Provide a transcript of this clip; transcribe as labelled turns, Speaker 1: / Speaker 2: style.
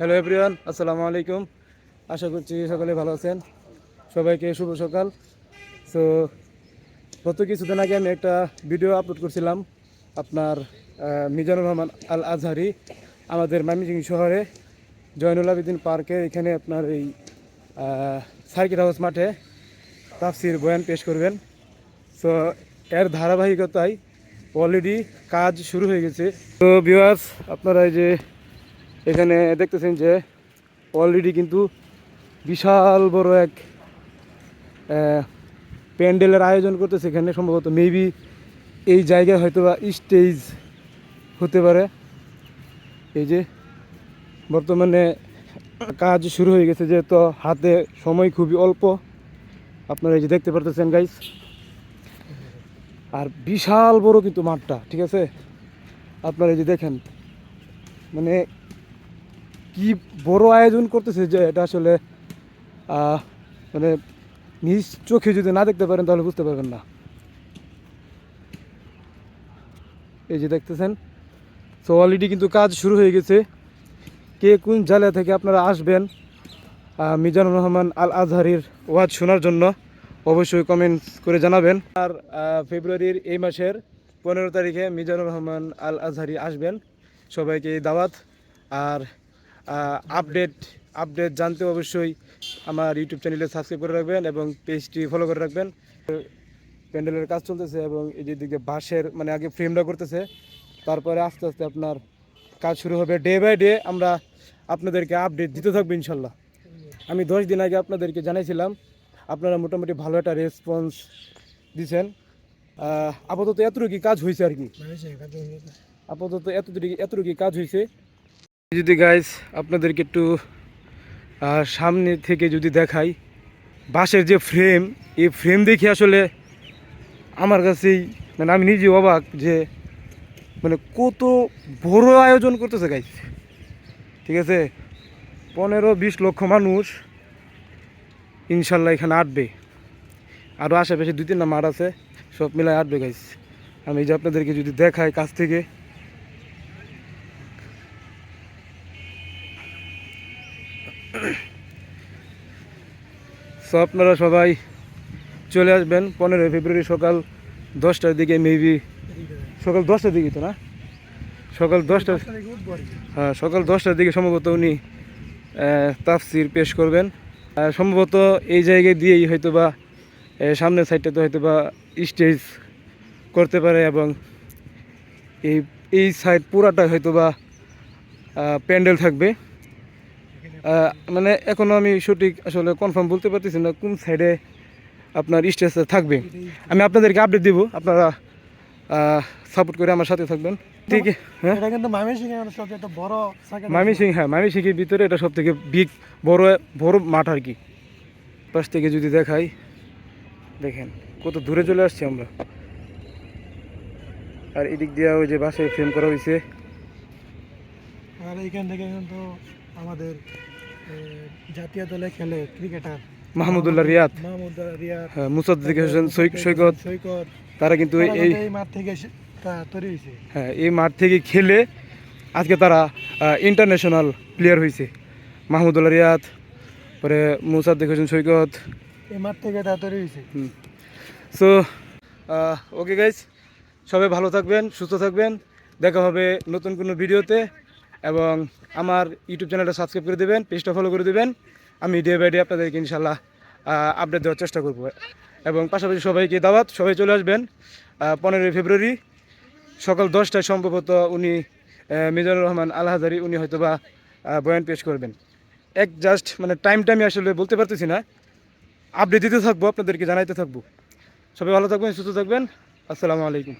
Speaker 1: Hello everyone আসসালামু আলাইকুম আশা করছি সকলে ভালো আছেন। সবাইকে শুভ সকাল। সো গত কিছুদিন আগে আমি একটা ভিডিও আপলোড করছিলাম আপনার মিজানুর রহমান আল আজহারি আমাদের মামিজিং শহরে জয়নুল আবেদিন পার্কে এখানে আপনার এই সার্কিট হাউস মাঠে তাফসির বয়ান পেশ করবেন। সো এর ধারাবাহিকতায় অলরেডি কাজ শুরু হয়ে গেছে। তো ভিউয়ার্স আপনারা এই যে এখানে দেখতেছেন যে অলরেডি কিন্তু বিশাল বড় এক প্যান্ডেলের আয়োজন করতেছে এখানে, সম্ভবত মেবি এই জায়গায় হয়তো বা স্টেজ হতে পারে। এই যে বর্তমানে কাজ শুরু হয়ে গেছে, যেহেতু হাতে সময় খুবই অল্প। আপনারা এই যে দেখতে পারতেছেন গাইস আর বিশাল বড় কিন্তু মাঠটা, ঠিক আছে? আপনারা এই যে দেখেন মানে কি বড় আয়োজন করতেছে যে এটা আসলে মানে নিজ চোখে যদি না দেখতে পারেন তাহলে বুঝতে পারবেন না। এই যে দেখতেছেন তো অলরেডি কিন্তু কাজ শুরু হয়ে গেছে। কে কোন জেলা থেকে আপনারা আসবেন মিজানুর রহমান আল আজহারির ওয়াজ শোনার জন্য অবশ্যই কমেন্টস করে জানাবেন। আর ফেব্রুয়ারির এই মাসের পনেরো তারিখে মিজানুর রহমান আল আজহারি আসবেন। সবাইকে দাওয়াত। আর আপডেট আপডেট জানতে অবশ্যই আমার ইউটিউব চ্যানেলে সাবস্ক্রাইব করে রাখবেন এবং পেজটি ফলো করে রাখবেন। প্যান্ডেলের কাজ চলতেছে এবং এই যে দিকে বাঁশের মানে আগে ফ্রেমটা করতেছে তারপরে আস্তে আস্তে আপনার কাজ শুরু হবে। ডে বাই ডে আমরা আপনাদেরকে আপডেট দিতে থাকব ইনশাল্লাহ। আমি দশ দিন আগে আপনাদেরকে জানাইছিলাম আপনারা মোটামুটি ভালো একটা রেসপন্স আহ, আপাতত এতটুকু কাজ হয়েছে আর কি। আপাতত এতটুকু এতটুকু কাজ হয়েছে যদি গাইস আপনাদেরকে একটু সামনে থেকে যদি দেখাই, বাঁশের যে ফ্রেম এই ফ্রেম দেখে আসলে আমার কাছেই মানে আমি নিজে অবাক যে মানে কত বড় আয়োজন করতেছে গাইস ঠিক আছে? পনেরো বিশ লক্ষ মানুষ ইনশাল্লাহ এখানে আটবে আরও আশেপাশে দুই তিনটা মাঠ আছে, সব মিলাই আটবে গাইস আমি যে আপনাদেরকে যদি দেখাই কাছ থেকে সো আপনারা সবাই চলে আসবেন পনেরোই ফেব্রুয়ারি সকাল দশটার দিকে মেবি সকাল দশটার দিকে তো না? সকাল দশটা হ্যাঁ সকাল দশটার দিকে সম্ভবত উনি তাফসির পেশ করবেন। সম্ভবত এই জায়গায় দিয়েই হয়তো বা সামনের সাইডটাতে হয়তো বা স্টেজ করতে পারে এবং এই এই সাইড পুরাটা হয়তো বা প্যান্ডেল থাকবে। মানে এখনও আমি সঠিক আসলে কনফার্ম বলতে পারতেছি না কোন সাইডে আপনার স্টেজটা থাকবে। আমি আপনাদেরকে আপডেট দিব আপনারা সাপোর্ট করে আমার সাথে থাকবেন। ঠিক হ্যাঁ?
Speaker 2: এটা কিন্তু মামি সিং এর সবচেয়ে একটা বড়
Speaker 1: হ্যাঁ মামি সিংয়ের ভিতরে এটা সব থেকে বিগ বড় বড় মাঠ আর কি। পাশ থেকে যদি দেখাই দেখেন কত দূরে চলে আসছি আমরা। আর এদিক দিয়ে ওই যে বাসায় ফ্রেম করা হয়েছে
Speaker 2: আর এইখান থেকে কিন্তু আমাদের জাতীয় দলে খেলে ক্রিকেটার
Speaker 1: মাহমুদুল্লাহ রিয়াদ।
Speaker 2: মাহমুদ রিয়াদ
Speaker 1: হ্যাঁ মুসাদ্দিক হোসেন সৈক- সৈকত।
Speaker 2: সৈকত।
Speaker 1: তারা কিন্তু এই
Speaker 2: মাঠ থেকে তৈরি হয়েছে।
Speaker 1: হ্যাঁ এই মাঠ থেকে খেলে আজকে তারা ইন্টারন্যাশনাল প্লেয়ার হয়েছে। মাহমুদুল্লাহ রিয়াদ পরে মুসাদ্দিক হোসেন সৈকত।
Speaker 2: এই মাঠ থেকে তা তৈরি হয়েছে।
Speaker 1: সো ওকে গাইজ সবাই ভালো থাকবেন সুস্থ থাকবেন। দেখা হবে নতুন কোনো ভিডিওতে। এবং আমার ইউটিউব চ্যানেলটা সাবস্ক্রাইব করে দেবেন, পেজটা ফলো করে দেবেন। আমি ডে বাই ডে আপনাদেরকে ইনশাল্লাহ আপডেট দেওয়ার চেষ্টা করব। এবং পাশাপাশি সবাইকে দাওয়াত, সবাই চলে আসবেন পনেরোই ফেব্রুয়ারি, সকাল দশটায় সম্ভবত উনি মিজানুর রহমান আল হাজারি উনি হয়তোবা বয়ান পেশ করবেন। এক জাস্ট মানে টাইমটা আমি আসলে বলতে পারতেছি না। আপডেট দিতে থাকব, আপনাদেরকে জানাইতে থাকব। সবাই ভালো থাকবেন, সুস্থ থাকবেন। আসসালামু আলাইকুম।